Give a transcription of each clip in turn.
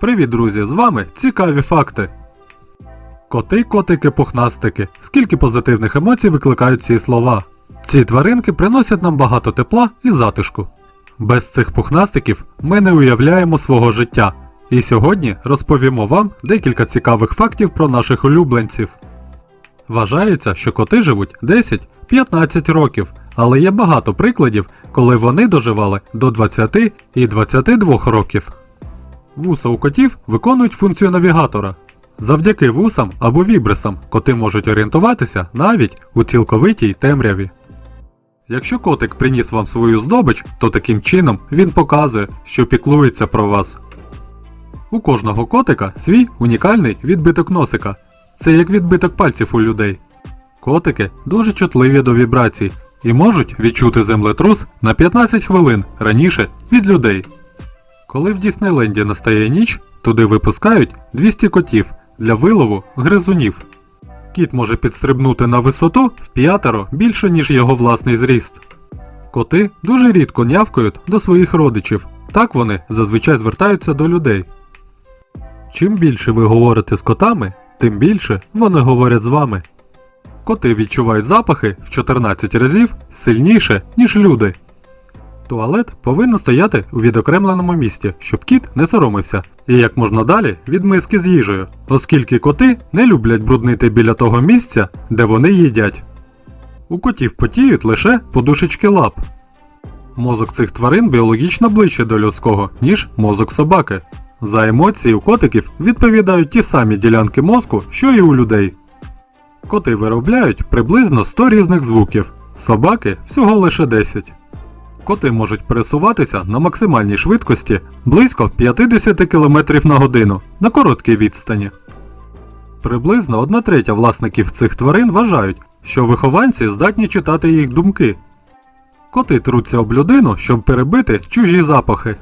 Привіт, друзі! З вами цікаві факти. Коти, котики, пухнастики. Скільки позитивних емоцій викликають ці слова? Ці тваринки приносять нам багато тепла і затишку. Без цих пухнастиків ми не уявляємо свого життя. І сьогодні розповімо вам декілька цікавих фактів про наших улюбленців. Вважається, що коти живуть 10-15 років, але є багато прикладів, коли вони доживали до 20 і 22 років. Вуса у котів виконують функцію навігатора. Завдяки вусам або вібрисам коти можуть орієнтуватися навіть у цілковитій темряві. Якщо котик приніс вам свою здобич, то таким чином він показує, що піклується про вас. У кожного котика свій унікальний відбиток носика. Це як відбиток пальців у людей. Котики дуже чутливі до вібрацій і можуть відчути землетрус на 15 хвилин раніше від людей. Коли в Діснейленді настає ніч, туди випускають 200 котів для вилову гризунів. Кіт може підстрибнути на висоту в п'ятеро більше, ніж його власний зріст. Коти дуже рідко нявкають до своїх родичів, так вони зазвичай звертаються до людей. Чим більше ви говорите з котами, тим більше вони говорять з вами. Коти відчувають запахи в 14 разів сильніше, ніж люди. Туалет повинен стояти у відокремленому місці, щоб кіт не соромився, і як можна далі від миски з їжею, оскільки коти не люблять бруднити біля того місця, де вони їдять. У котів потіють лише подушечки лап. Мозок цих тварин біологічно ближче до людського, ніж мозок собаки. За емоції у котиків відповідають ті самі ділянки мозку, що і у людей. Коти виробляють приблизно 100 різних звуків, собаки всього лише 10. Коти можуть пересуватися на максимальній швидкості близько 50 км на годину на короткій відстані. Приблизно одна третя власників цих тварин вважають, що вихованці здатні читати їх думки. Коти труться об людину, щоб перебити чужі запахи.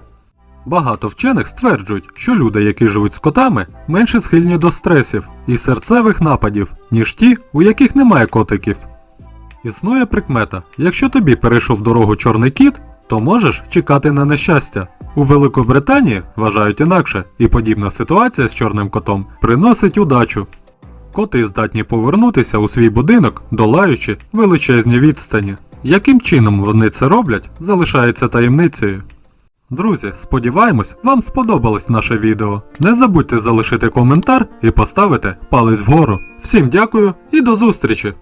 Багато вчених стверджують, що люди, які живуть з котами, менше схильні до стресів і серцевих нападів, ніж ті, у яких немає котиків. Існує прикмета: якщо тобі перейшов дорогу чорний кіт, то можеш чекати на нещастя. У Великобританії вважають інакше, і подібна ситуація з чорним котом приносить удачу. Коти здатні повернутися у свій будинок, долаючи величезні відстані. Яким чином вони це роблять, залишається таємницею. Друзі, сподіваємось, вам сподобалось наше відео. Не забудьте залишити коментар і поставити палець вгору. Всім дякую і до зустрічі!